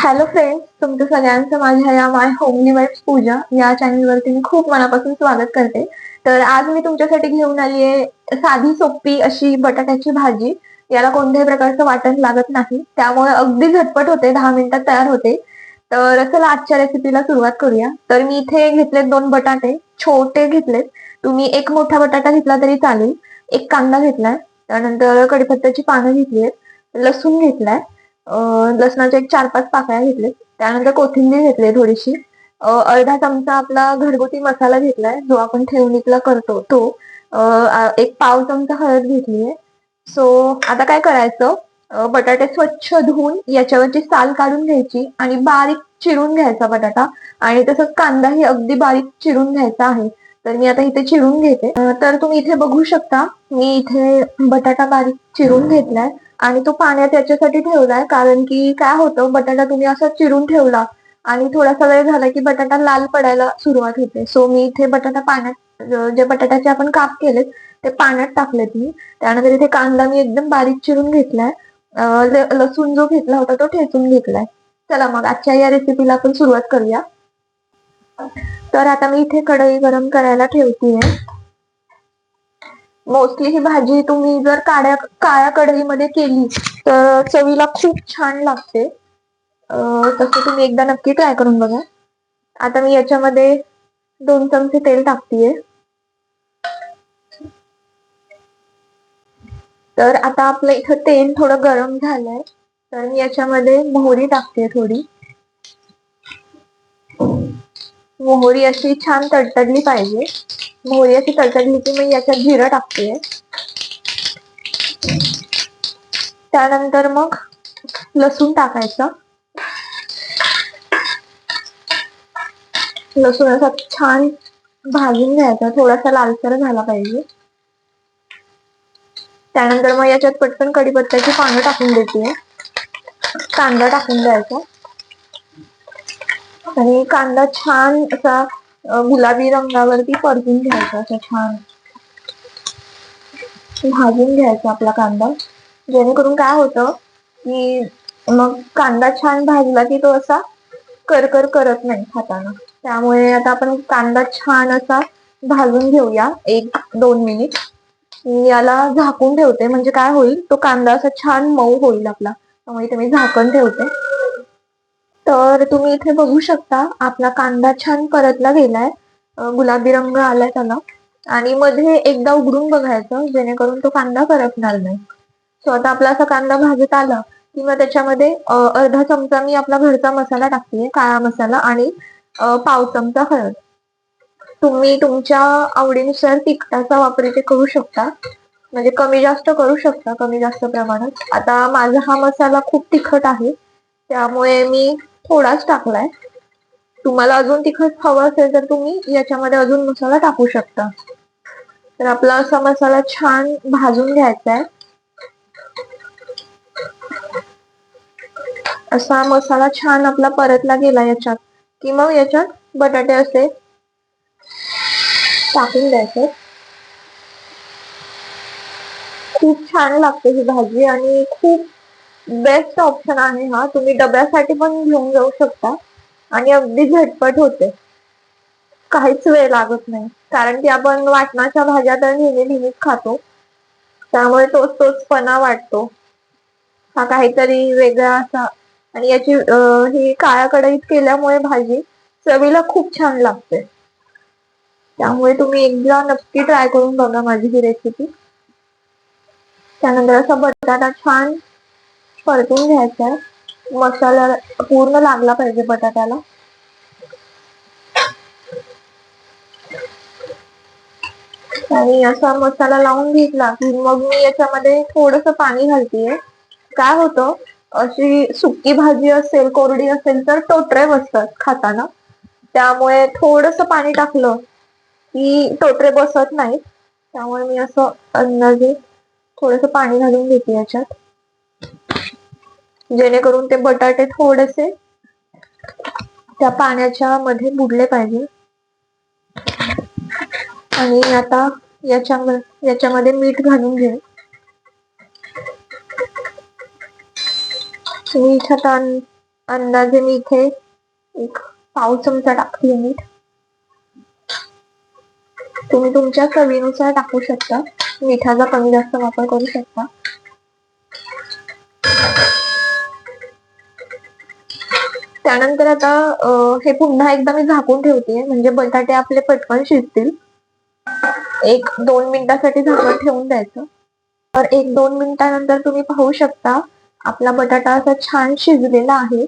Hello friends तुमचं सगळ्यांचं माझ्या या माय होमली वाईफ पूजा या चॅनलवरती मी खूप मनापासून स्वागत करते. तर आज मी तुमच्यासाठी घेऊन आली आहे साधी सोपी अशी बटाट्याची भाजी. याला कोणत्याही प्रकारचं वाटण लागत नाही. त्यामुळे अगदी झटपट होते दहा मिनिटात तयार होते. तर चला आजच्या रेसिपीला सुरुवात करूया. तर मी इथे घेतलेत दोन बटाटे छोटे घेतलेत. तुम्ही एक मोठा बटाटा घेतला तरी चालेल. एक कांदा घेतलाय. त्यानंतर कडीपत्त्याची पानं घेतली आहेत लसूण घेतलाय. लसणाच्या एक चार पाच पाकळ्या घेतल्या त्यानंतर कोथिंबीर घेतली थोडीशी. अर्धा चमचा आपला घरगुती मसाला घेतलाय जो आपण ठेवणीतला करतो तो. एक पाव चमचा हळद घेतलीये सो आता काय करायचं? बटाटे स्वच्छ धुवून याच्यावरची साल काढून घ्यायची आणि बारीक चिरून घ्यायचा बटाटा. आणि तसंच कांदाही अगदी बारीक चिरून घ्यायचा आहे. तर मी आता इथे चिरून घेते. तर तुम्ही इथे बघू शकता मी इथे बटाटा बारीक चिरून घेतलाय आणि तो पाण्यात याच्यासाठी ठेवलाय कारण की काय होतं बटाटा तुम्ही असा चिरून ठेवला आणि थोडासा वेळ झाला की बटाटा लाल पडायला सुरुवात होते. सो मी इथे बटाटा पाण्यात जे बटाट्याचे आपण काप केलेत ते पाण्यात टाकलेत मी. त्यानंतर इथे कांदा मी एकदम बारीक चिरून घेतलाय. लसूण जो घेतला होता तो ठेचून घेतलाय. चला मग आजच्या या रेसिपीला आपण सुरुवात करूया. तर आता मी इथे कढई गरम करायला ठेवतीये. मोस्टली ही भाजी तुम्ही जर काळ्या काळ्या कढईमध्ये केली तर चवीला खूप छान लागते. तसं तुम्ही एकदा नक्की ट्राय करून बघा. आता मी याच्यामध्ये दोन चमचे तेल टाकतीये. तर आता आपलं इथं तेल थोडं गरम झालंय. तर मी याच्यामध्ये मोहरी टाकते थोडी. मोहरी अशी छान तडतडली पाहिजे. मोहरी अशी तडतडली की मी याच्यात जिरं टाकते. त्यानंतर मग लसूण टाकायचं. लसूण असा छान भाजून घ्यायचा. थोडासा लालसर झाला पाहिजे. त्यानंतर मग याच्यात पटकन कढीपत्त्याची पानं टाकून देते. कांदा टाकून द्यायचा. आणि कांदा छान असा गुलाबी रंगावरती परतून घ्यायचा असा छान. भाजून घ्यायचा आपला कांदा. जेणेकरून काय होतं की मग कांदा छान भाजला की तो असा करकर करत नाही खाताना त्यामुळे आता आपण कांदा छान असा भाजून घेऊया एक दोन मिनिट. मी याला झाकून ठेवते म्हणजे काय होईल तो कांदा असा छान मऊ होईल आपला. त्यामुळे इथे मी झाकण ठेवते. तर तुम्ही इथे बघू शकता आपला कांदा छान परतला गेलाय. गुलाबी रंग आलाय त्याला. आणि मध्ये एकदा उघडून बघायचं जेणेकरून तो कांदा करपणार नाही. सो आता आपला असा कांदा भाजत आला की मग त्याच्यामध्ये अर्धा चमचा मी आपला घरचा मसाला टाकते काळा मसाला आणि पाव चमचा हळद. तुम्ही तुमच्या आवडीनुसार तिखटाचा वापर इथे करू शकता. म्हणजे कमी जास्त करू शकता कमी जास्त प्रमाणात. आता माझा हा मसाला खूप तिखट आहे. त्यामुळे मी थोडाच टाकलाय. तुम्हाला अजून तिखट हवं असेल तर तुम्ही याच्यामध्ये अजून मसाला टाकू शकता. तर आपला असा मसाला छान भाजून घ्यायचा आहे. असा मसाला छान आपला परतला गेला याच्यात. की मग याच्यात बटाटे असे टाकून द्यायचे. खूप छान लागते ही भाजी आणि खूप बेस्ट ऑप्शन आहे हा. तुम्ही डब्यासाठी पण घेऊन जाऊ शकता. आणि अगदी झटपट होते. काहीच वेळ लागत नाही. कारण की आपण वाटणाच्या भाज्या तर नेहमी नेहमीच खातो. त्यामुळे तोच तोचपणा वाटतो. हा काहीतरी वेगळा असा. आणि याची ही काळ्या कढईत केल्यामुळे भाजी चवीला खूप छान लागते. त्यामुळे तुम्ही एकदा नक्की ट्राय करून बघा माझी ही रेसिपी त्यानंतर असा बटाटा छान परतून घ्यायचं आहे. मसाला पूर्ण लागला पाहिजे बटाट्याला. आणि असा मसाला लावून घेतला की मग मी याच्यामध्ये थोडस पाणी घालतीये. काय होतं? अशी सुकी भाजी असेल कोरडी असेल तर टोटरे बसतात खाताना. त्यामुळे थोडस पाणी टाकलं की टोटरे बसत नाहीत त्यामुळे मी असं अंदाजे थोडस पाणी घालून घेते याच्यात. जेणेकरून ते बटाटे थोडेसे त्या पाण्याच्या मध्ये बुडले पाहिजे. आणि आता याच्यामध्ये याच्यामध्ये मीठ घालून घे मीठ आता अंदाजे मी इथे एक पाव चमचा टाकते मीठ. तुम्ही तुमच्या चवीनुसार टाकू शकता. मिठाचा कमी जास्त वापर करू शकता. त्यानंतर आता हे पुन्हा एकदा मी झाकून ठेवते. म्हणजे बटाटे आपले पटकन शिजतील. एक दोन मिनिटासाठी झाकण ठेवून द्यायचं. तर एक दोन मिनिटानंतर तुम्ही पाहू शकता आपला बटाटा असा छान शिजलेला आहे.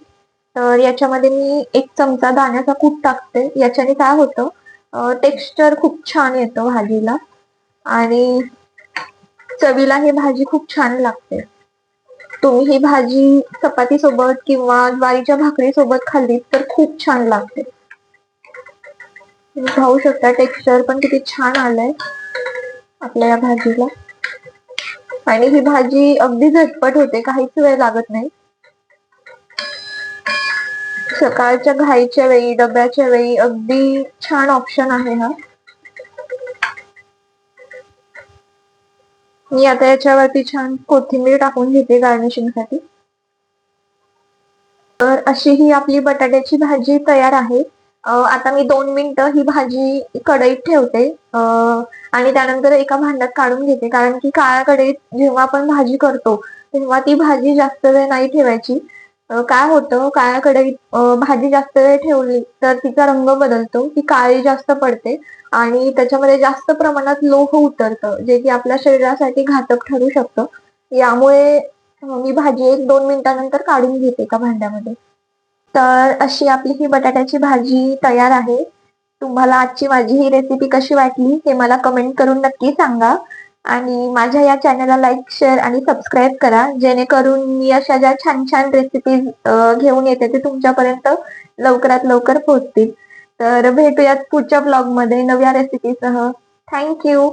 तर याच्यामध्ये मी एक चमचा दाण्याचा कूट टाकते. याच्याने काय होतं टेक्स्चर खूप छान येतं भाजीला. आणि चवीला ही भाजी खूप छान लागते. तुम्ही ही भाजी चपाती सोबत किंवा ज्वारीच्या भाकरी सोबत खाल्ली तर खूप छान लागते. तुम्ही पाहू शकता टेक्स्चर पण किती छान आलंय आपल्या या भाजीला. आणि ही भाजी अगदी झटपट होते काहीच वेळ लागत नाही. सकाळच्या घाईच्या वेळी डब्याच्या वेळी अगदी छान ऑप्शन आहे हा. मी आता याच्यावरती छान कोथिंबीर टाकून घेते गार्निशिंगसाठी. तर अशी ही आपली बटाट्याची भाजी तयार आहे. आता मी दोन मिनटं ही भाजी कढईत ठेवते. आणि त्यानंतर एका भांड्यात काढून घेते. कारण की काळ्या कढईत जेव्हा आपण भाजी करतो तेव्हा ती भाजी जास्त वेळ नाही ठेवायची. काय होतं? काळ्याकडे भाजी जास्त वेळ ठेवली तर तिचा रंग बदलतो ती काळी जास्त पडते आणि त्याच्यामध्ये जास्त प्रमाणात लोह उतरतं जे की आपल्या शरीरासाठी घातक ठरू शकतं. यामुळे मी भाजी एक दोन मिनिटानंतर काढून घेते एका भांड्यामध्ये. तर अशी आपली ही बटाट्याची भाजी तयार आहे. तुम्हाला आजची माझी ही रेसिपी कशी वाटली हे मला कमेंट करून नक्की सांगा. आणि माझ्या या चॅनलला लाईक शेअर आणि सबस्क्राईब करा. जेणेकरून मी अशा ज्या छान छान रेसिपीज घेऊन येते ते तुमच्यापर्यंत लवकरात लवकर पोहोचतील. तर भेटूयात पुढच्या ब्लॉगमध्ये नव्या रेसिपीसह थँक्यू